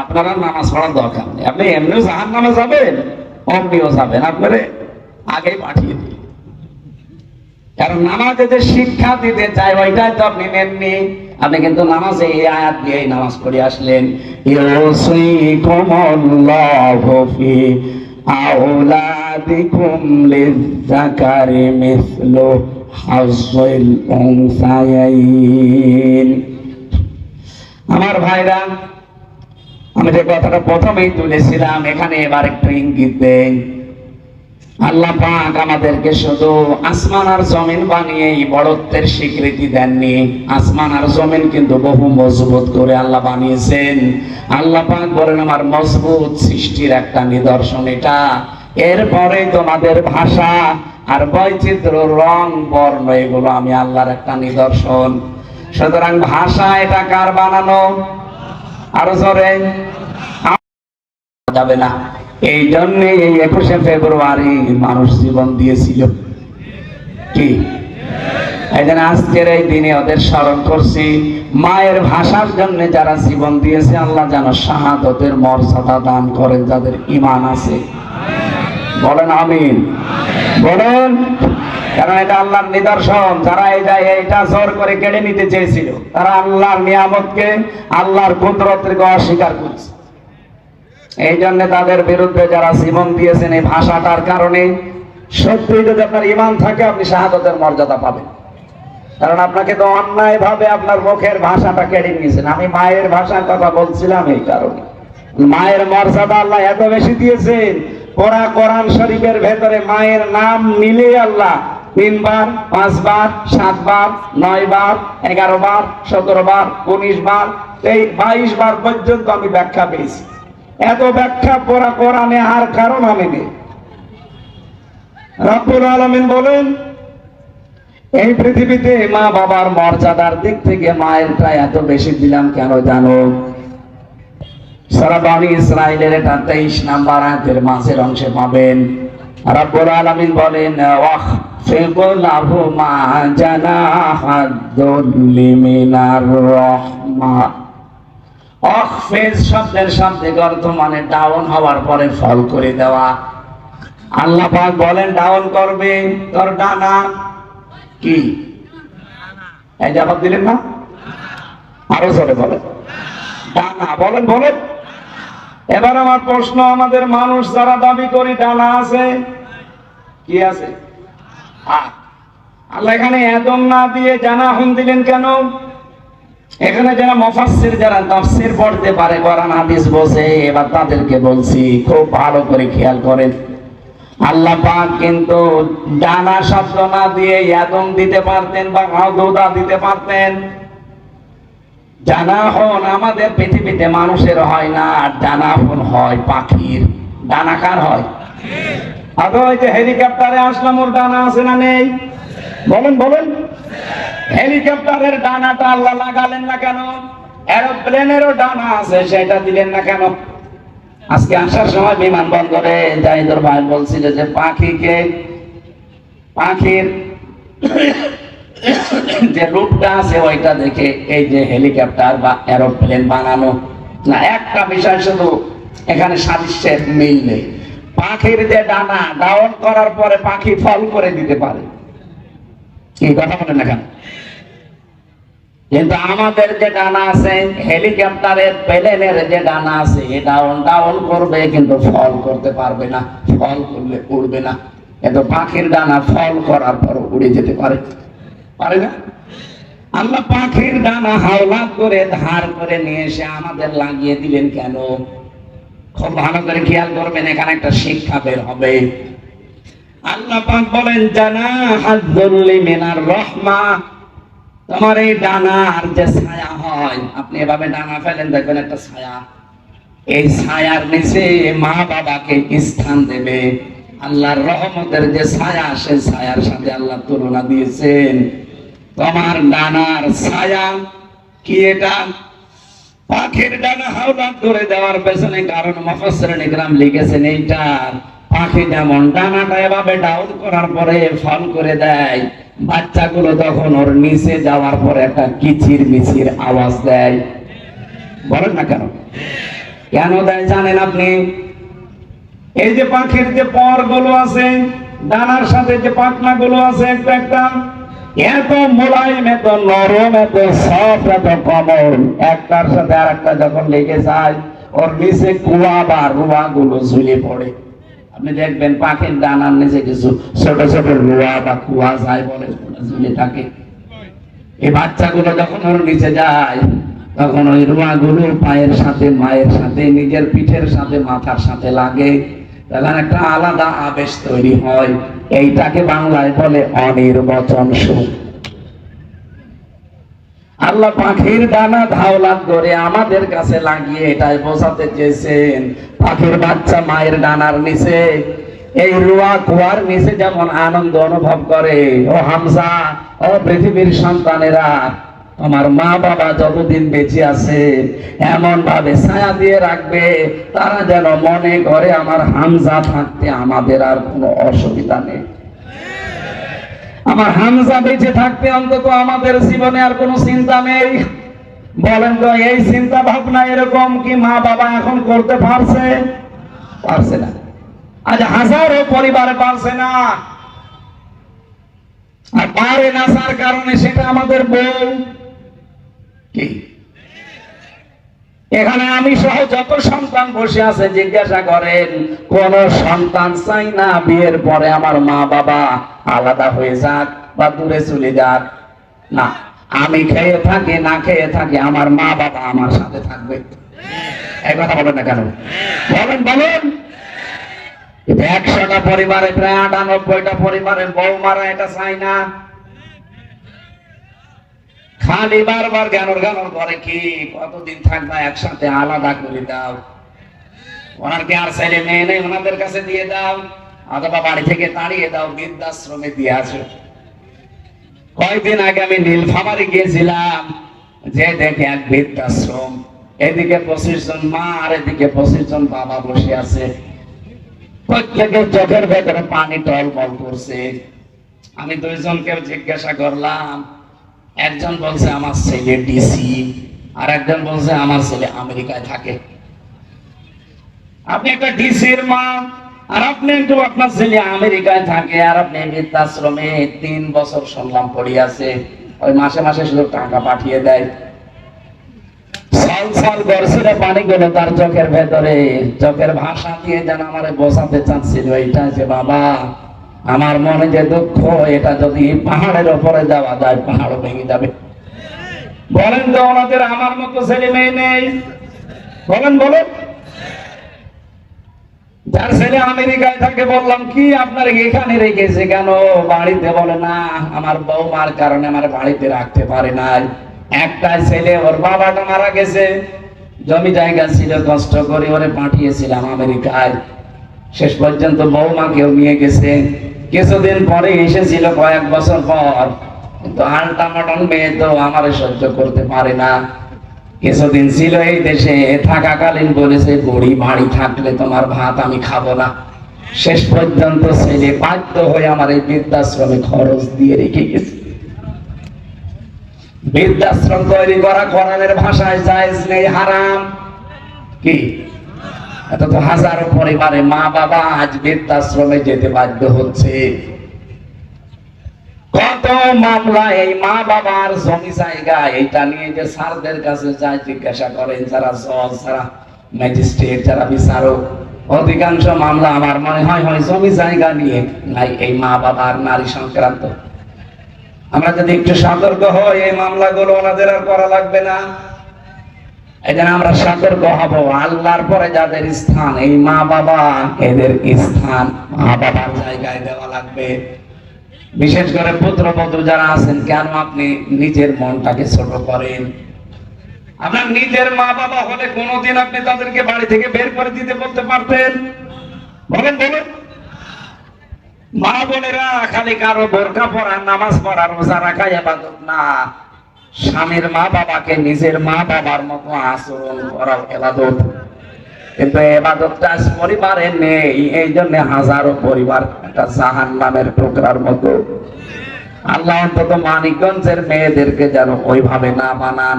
আপনারা নামাজ পড়ার দরকার নেই। আপনি এমনিও জাহান নামে যাবেন, অমনিও যাবেন। আপনারে আগেই পাঠিয়ে দিই। কারণ নামাজে যে শিক্ষা দিতে চাই, ওইটাই তো আপনি নেননি। আপনি কিন্তু নামাজে এই আয়াত দিয়ে নামাজ পড়ে আসলেন। আমার ভাইরা আমি যে কথাটা প্রথমেই তুলেছিলাম, এখানে এবার একটু ইঙ্গিত দেই। আল্লাহ পাক আমাদেরকে শুধু আসমান আর জমিন বানিয়ে এই বড়ত্বের স্বীকৃতি দেননি। আসমান আর জমিন কিন্তু বহু মজবুত করে আল্লাহ বানিয়েছেন। আল্লাহ পাক বলেন, আমার মজবুত সৃষ্টির একটা নিদর্শন এটা। এরপরে তোমাদের ভাষা আর বৈচিত্র্য রং, বর্ণ, এগুলো আমি আল্লাহর একটা নিদর্শন। সুতরাং ভাষা এটা কার বানানো? যাবে না। এই জন্যে এই একুশে ফেব্রুয়ারি মানুষ জীবন দিয়েছিল। কি? এই জন্য আজকের এই দিনে ওদের স্মরণ করছি, মায়ের ভাষার জন্য যারা জীবন দিয়েছে, আল্লাহ যেন শাহাদতের মর্যাদা দান করেন, যাদের ইমান আছে। বলেন আমিন। বলেন, কারণ এটা আল্লাহর নিদর্শন। যারা এই যায় এটা জোর করে কেড়ে নিতে চেয়েছিল, তারা আল্লাহর নিয়ামতকে, আল্লাহর কুদরতকে অস্বীকার করছে। এই জন্য তাদের বিরুদ্ধে যারা জীবন দিয়েছেন এই ভাষাটার কারণে সত্যি যদি আপনার ইমান থাকে, আপনি শাহাদতের মর্যাদা পাবেন। কারণ আপনাকে তো অন্যায় ভাবে আপনার মুখের ভাষাটা কেড়ে নিয়েছেন। আমি মায়ের ভাষার কথা বলছিলাম এই কারণে। মায়ের মর্যাদা আল্লাহ এত বেশি দিয়েছেন কোরআ কোরআন শরীফের ভেতরে মায়ের নাম মিলে আল্লাহ। তিনবার, পাঁচবার, সাতবার নয় বার এগারো বার সতেরো বার উনিশ বার এই বাইশ বার পর্যন্ত আমি ব্যাখ্যা পেয়েছি। এত ব্যাখ্যা পড়া কোরআনে আর কারণ আমি নেই। রব্বুল আলমিন বলেন, এই পৃথিবীতে মা বাবার মর্যাদার দিক থেকে মায়েরটা এত বেশি দিলাম কেন জানো? সারা বাণী ইসরায়েলের এটা তেইশ নাম্বার আয়াতের মাঝের অংশে পাবেন। রব্বুল আলামিন বলেন ওয়াহ রহমা। অখফেজ শব্দের অর্থ মানে ডাউন হওয়ার পরে ফল করে দেওয়া। আল্লাহ পাক বলেন, ডাউন করবে তোর ডানা। কি? এই জবাব দিলেন না? আরও জোরে বলেন। ডানা, বলেন বলেন। এবার আমার প্রশ্ন, আমাদের মানুষ যারা দাবি করি ডানা আছে, কি আছে? আল্লাহ এখানে এদম না দিয়ে জানা হুন দিলেন কেন? এখানে যারা মফাসির যারা তাফসির পড়তে পারে, কোরআন, হাদিস বোঝে এবার তাদেরকে বলছি, খুব ভালো করে খেয়াল করেন। আল্লাহ পাক কিন্তু ডানা শব্দ না দিয়ে ইয়াদম দিতে পারতেন বা হাউদা দিতে পারতেন। জানাহন আমাদের পৃথিবীতে মানুষের হয় না, আর জানাহন হয় পাখির। ডানা কার হয়? আদৌ ওই যে হেলিকপ্টারে আসলাম, ওর ডানা আছে না নেই? বলেন বলেন। হেলিকপ্টারের ডানাটা আল্লাহ লাগালেন না কেন? এরোপ্লেনেরও ডানা আছে, সেটা দিলেন না কেন? আজকে আসার সময় বিমানবন্দরে জাহিদুর ভাই বলছিল যে পাখিকে, পাখির যে রূপটা আছে, ওইটা দেখে এই যে হেলিকপ্টার বা এরোপ্লেন বানানো। না, একটা বিষয় শুধু এখানে সাদৃশ্যের মিল নেই। পাখির যে ডানা, ডাউন করার পরে পাখি ফল করে দিতে পারে। কথা বলেন কিন্তু আমাদের যে ডানা আছে হেলিকপ্টারের প্লেনের যে ডানা আছে, এ ডাউন ডাউন করবে, কিন্তু ফল করতে পারবে না। ফল করলে উড়বে না। কিন্তু পাখির ডানা ফল করার পর উড়ে যেতে পারে। পারে না? আল্লাহ পাখির ডানা হাওলাত করে ধার করে নিয়ে এসে আমাদের লাগিয়ে দিলেন কেন? খুব ভালো করে খেয়াল করবেন, এখানে একটা শিক্ষা বের হবে। আল্লাহ পাক বলেন জানা রহমা। তোমার এই ডানার যে ছায়া হয়, আপনি এভাবে ডানা ফেলেন, দেখবেন একটা ছায়া। এই ছায়ার নিচে মা বাবাকে স্থান দেবে। আল্লাহর রহমতের যে ছায়া সে ছায়ার সাথে আল্লাহ তুলনা দিয়েছেন। তোমার ডানার ছায়া কি এটা? পাখির ডানা হাওলাত করে দেওয়ার পেছনে কারণ মফসরেন ইকরাম লিখেছেন এইটা। পাখি যেমন ডানাটা এভাবে ডাউন করার পরে ফল করে দেয়, বাচ্চাগুলো তখন ওর নিচে যাওয়ার পরে একটা কিচির মিচির আওয়াজ দেয়। বলেন না কেন? কেন দেয় জানেন আপনি? এই যে পাখির যে পরগুলো আছে, ডানার সাথে যে পাখনা গুলো আছে একটা একটা এত মোলায়েম এত নরম এত সফট এত কমল। একটার সাথে আর একটা যখন লেগে যায়, ওর নিচে কুয়া বা রুয়া গুলো ঝুলে পড়ে। আপনি দেখবেন পাখির ডানার নিচে কিছু ছোট ছোট রুয়া বা কুয়া যায় বলে ঝুলে থাকে। এই বাচ্চাগুলো যখন ওর নিচে যায়, তখন ওই রুমাগুলো পায়ের সাথে, মায়ের সাথে, নিজের পিঠের সাথে, মাথার সাথে লাগে। তখন একটা আলাদা আবেশ তৈরি হয়। এইটাকে বাংলায় বলে অনির্বচন সুখ আল্লাহ পাখির ডানা ধাওলাত করে আমাদের কাছে লাগিয়ে এটাই বোঝাতে চেয়েছেন, পাখির বাচ্চা মায়ের ডানার নিচে। এই রুয়া কুয়ার নিচে যেমন আনন্দ অনুভব করে, ও হামজা, ও পৃথিবীর সন্তানেরা আমার মা বাবা যতদিন বেঁচে আছে, এমন ভাবে ছায়া দিয়ে রাখবে, তারা যেন মনে করে আমার হামজা থাকতে আমাদের আর কোনো অসুবিধা নেই। আমার হামজা বেঁচে থাকতে অন্তত আমাদের জীবনে আর কোনো চিন্তা নেই। বলেন তো, এই চিন্তা ভাবনা এরকম কি মা বাবা এখন করতে পারছে? পারছে না। আজ হাজারো পরিবারে পারছে না। আর পারে না কারণে সেটা আমাদের বউ এখানে আমি সহ যত সন্তান বসে আছে জিজ্ঞাসা করেন, কোন সন্তান চাই না বিয়ের পরে আমার মা বাবা আলাদা হয়ে যাক বা দূরে চলে যাক? না, আমি খেয়ে থাকি, না খেয়ে থাকি, আমার মা বাবা আমার সাথে থাকবে। এই বলেন না কেন? বলেন বলেন। একশোটা পরিবারে, প্রায় আটানব্বইটা পরিবারের বৌমারা এটা চাই না। খালি বারবার জ্ঞানর জ্ঞানর করে কি, কতদিন থাকবা একসাথে আলাদা করে দাও। ওনার কি আর ছেলে মেয়ে নেই? ওনাদের কাছে দিয়ে দাও। অথবা বাড়ি থেকে তাড়িয়ে দাও, বৃদ্ধাশ্রমে দিয়ে আসো। কয়েকদিন আগে আমি নীলফামারি গিয়েছিলাম, যে দেখে এক বৃদ্ধাশ্রম। এদিকে পঁচিশ জন মা আর এদিকে পঁচিশ জন বাবা বসে আছে। প্রত্যেকের চোখের ভেতরে পানি টল টলমল করছে। আমি দুইজনকে জিজ্ঞাসা করলাম একজন বলছে আমার ছেলে ডিসি আর একজন বলছে আমার ছেলে আমেরিকায় থাকে। আপনি একটা ডিসির মা, আর আপনি একটু আপনার ছেলে আমেরিকায় থাকে, আর আপনি বৃদ্ধাশ্রমে তিন বছর শুনলাম পড়ি আছে, ওই মাসে মাসে শুধু টাকা পাঠিয়ে দেয়। তার চোখের ভেতরে, চোখের ভাষা দিয়ে যেন আমার বোঝাতে চাচ্ছিল, এইটা যে বাবা আমার মনে যে দুঃখ, এটা যদি পাহাড়ের ওপরে যাওয়া যায়, পাহাড় ভেঙে যাবে। বলেন তো ওনাদের, আমার মতো ছেলে মেয়ে নেই। বলেন বলেন। যার ছেলে আমেরিকায় থাকে, বললাম, কি আপনার এখানে রেখেছে কেন? বাড়িতে বলে, না, আমার বৌমার কারণে আমার বাড়িতে রাখতে পারে নাই। একটা ছেলে, ওর বাবাটা মারা গেছে। জমি জায়গা ছিল, কষ্ট করে ওরে পাঠিয়েছিলাম আমেরিকায়। শেষ পর্যন্ত বৌমাকেও নিয়ে গেছে। কিছুদিন পরে এসেছিল কয়েক বছর পর। কিন্তু মেয়ে তো আমার সহ্য করতে পারে না। কিছুদিন ছিল এই দেশে থাকাকালীন বলেছে, বাড়ি থাকলে তোমার ভাত আমি খাব না। শেষ পর্যন্ত ছেলে বাধ্য হয়ে আমার এই বৃদ্ধাশ্রমে খরচ দিয়ে রেখে গেছে। বৃদ্ধাশ্রম তৈরি করা কোরআনের ভাষায় জায়েজ নেই, হারাম। কি? এটা তো হাজারো পরিবারে মা বাবা আজ বৃদ্ধাশ্রমে যেতে বাধ্য হচ্ছে। কত মামলা এই মা বাবার জমি জায়গা এটা নিয়ে যে স্যারদের কাছে যায় জিজ্ঞাসা করেন, যারা জজ, যারা ম্যাজিস্ট্রেট, যারা বিচারক, অধিকাংশ মামলা আমার মনে হয় হয় জমি জায়গা নিয়ে, নাই এই মা বাবার নারী সংক্রান্ত। আমরা যদি একটু সতর্ক হই, এই মামলাগুলো ওনাদের আর করা লাগবে না। এই আমরা সতর্ক হব। আল্লাহর পরে যাদের স্থান, এই মা বাবা, এদের স্থান মা বাবার জায়গায় দেওয়া লাগবে। বিশেষ করে পুত্রবধূ যারা আছেন, কেন আপনি নিজের মনটাকে ছোট করেন? আপনার নিজের মা বাবা হলে কোনোদিন আপনি তাদেরকে বাড়ি থেকে বের করে দিতে বলতে পারতেন? বলেন বলেন। মা বোনেরা, খালি কারও বোরকা পড়া নামাজ পড়া, রোজা রাখা এবাদত না। স্বামীর মা বাবাকে নিজের মা বাবার মতো আচরণ করার এবাদত। কিন্তু এবাদতটা পরিবারে নেই, এই জন্য হাজারো পরিবার একটা জাহান নামের টুকরার মতো। আল্লাহ অন্তত মানিকগঞ্জের মেয়েদেরকে যেন ওইভাবে না বানান